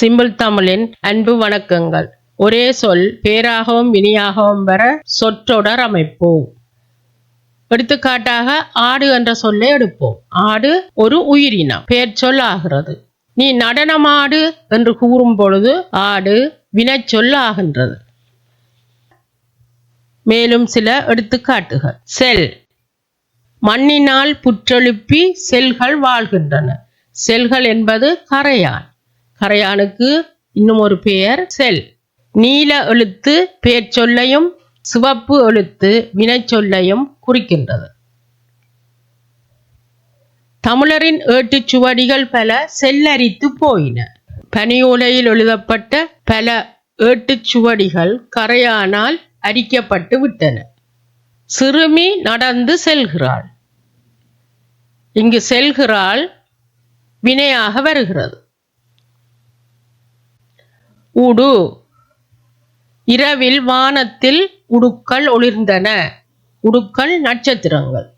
Simple தமிழின் அன்பு வணக்கங்கள். ஒரே சொல் பேராகவும் வினியாகவும் வர சொற்றொடர் அமைப்போம் எடுத்துக்காட்டாக ஆடு என்ற சொல்லை எடுப்போம். ஆடு ஒரு உயிரினம் பெயர் சொல் ஆகிறது. நீ நடனமாடு என்று கூறும் பொழுது ஆடு வினைச்சொல் ஆகின்றது. மேலும் சில எடுத்துக்காட்டுகள். செல். மண்ணினால் புற்றெழுப்பி செல்கள் வாழ்கின்றன. செல்கள் என்பது கரையான். கரையானுக்கு இன்னும் ஒரு பெயர் செல். நீல எழுத்து பெயர் சொல்லையும் சிவப்பு எழுத்து வினைச்சொல்லையும் குறிக்கின்றது. தமிழரின் ஏட்டுச்சுவடிகள் பல செல்லரித்து போயின. பனியோலையில் எழுதப்பட்ட பல ஏட்டுச்சுவடிகள் கரையானால் அரிக்கப்பட்டு விட்டன. சிறுமி நடந்து செல்கிறாள். இங்கு செல்கிறாள் வினையாக வருகிறது. உடு. இரவில் வானத்தில் உடுக்கள் ஒளிர்ந்தன. உடுக்கள் நட்சத்திரங்கள்.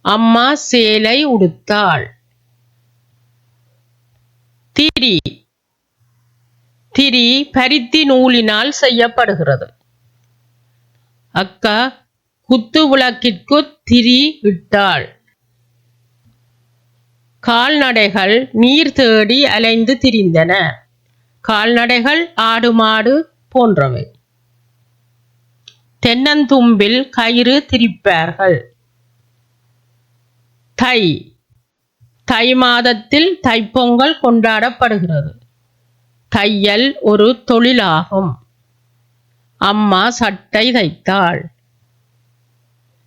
அம்மா சேலை உடுத்தாள். திரி. திரி பருத்தி நூலினால் செய்யப்படுகிறது. அக்கா குத்து விளக்கிற்கு திரி இட்டாள். கால்நடைகள் நீர் தேடி அலைந்து திரிந்தன. கால்நடைகள் ஆடு மாடு போன்றவை. தென்னந்தும்பில் கயிறு திரிப்பார்கள். தை. தை மாதத்தில் தைப்பொங்கல் கொண்டாடப்படுகிறது. தையல் ஒரு தொழிலாகும். அம்மா சட்டை தைத்தாள்.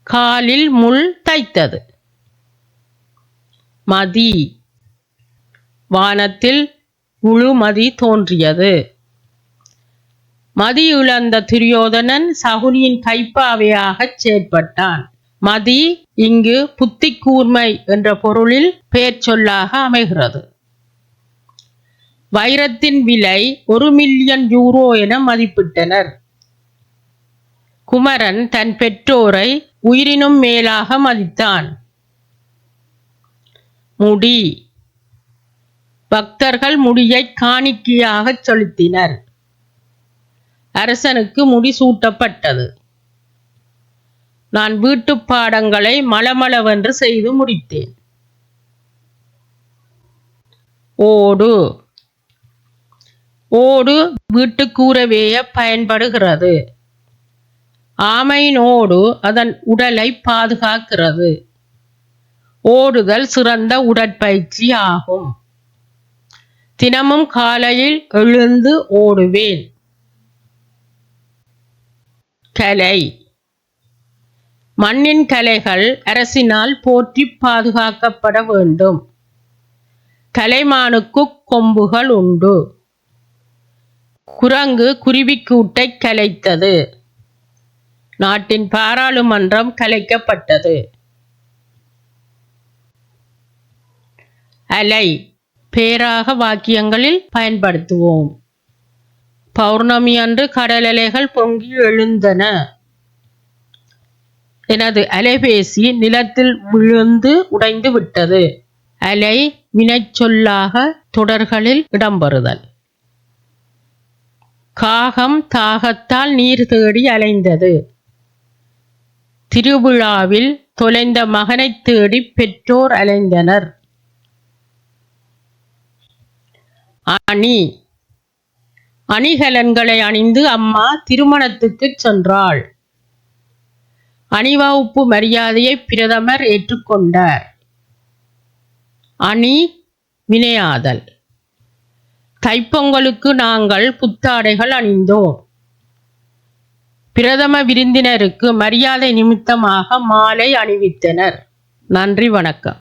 காலில் முள் தைத்தது. மதி. வானத்தில் முழுமதி தோன்றியது. மதி துரியோதனன் சகுனியின் கைப்பாவையாகச் செயற்பட்டான். மதி இங்கு புத்தி கூர்மை என்ற பொருளில் பெயர் சொல்லாக அமைகிறது. வைரத்தின் விலை ஒரு மில்லியன் யூரோ என மதிப்பிட்டனர். குமரன் தன் பெற்றோரை உயிரினும் மேலாக மதித்தான். முடி பக்தர்கள் முடியை காணிக்கையாக செலுத்தினர். அரசனுக்கு முடி சூட்டப்பட்டது. நான் வீட்டு பாடங்களை மளமளவென்று செய்து முடித்தேன். ஓடு. ஓடு வீட்டு கூறவேய பயன்படுகிறது. ஆமையினோடு அதன் உடலை பாதுகாக்கிறது. ஓடுதல் சிறந்த உடற்பயிற்சி ஆகும். தினமும் காலையில் எழுந்து ஓடுவேன். கலை. மண்ணின் கலைகள் அரசினால் போற்றி பாதுகாக்கப்பட வேண்டும். கலைமானுக்கு கொம்புகள் உண்டு. குரங்கு குருவிக்கூட்டை கலைத்தது. நாட்டின் பாராளுமன்றம் கலைக்கப்பட்டது. அலை. பேராக வாக்கியங்களில் பயன்படுத்துவோம். பௌர்ணமி அன்று கடல் அலைகள் பொங்கி எழுந்தன. எனது அலைபேசி நிலத்தில் விழுந்து உடைந்து விட்டது. அலை வினைச்சொல்லாக தொடர்களில் இடம்பெறுதல். காகம் தாகத்தால் நீர் தேடி அலைந்தது. திருவிழாவில் தொலைந்த மகனைத் தேடி பெற்றோர் அலைந்தனர். அணி. அணிகலன்களை அணிந்து அம்மா திருமணத்துக்கு சென்றாள். அணிவகுப்பு மரியாதையை பிரதமர் ஏற்றுக்கொண்டார். அணி வினையாதல். தைப்பொங்கலுக்கு நாங்கள் புத்தாடைகள் அணிந்தோம். பிரதம விருந்தினருக்கு மரியாதை நிமித்தமாக மாலை அணிவித்தனர். நன்றி வணக்கம்.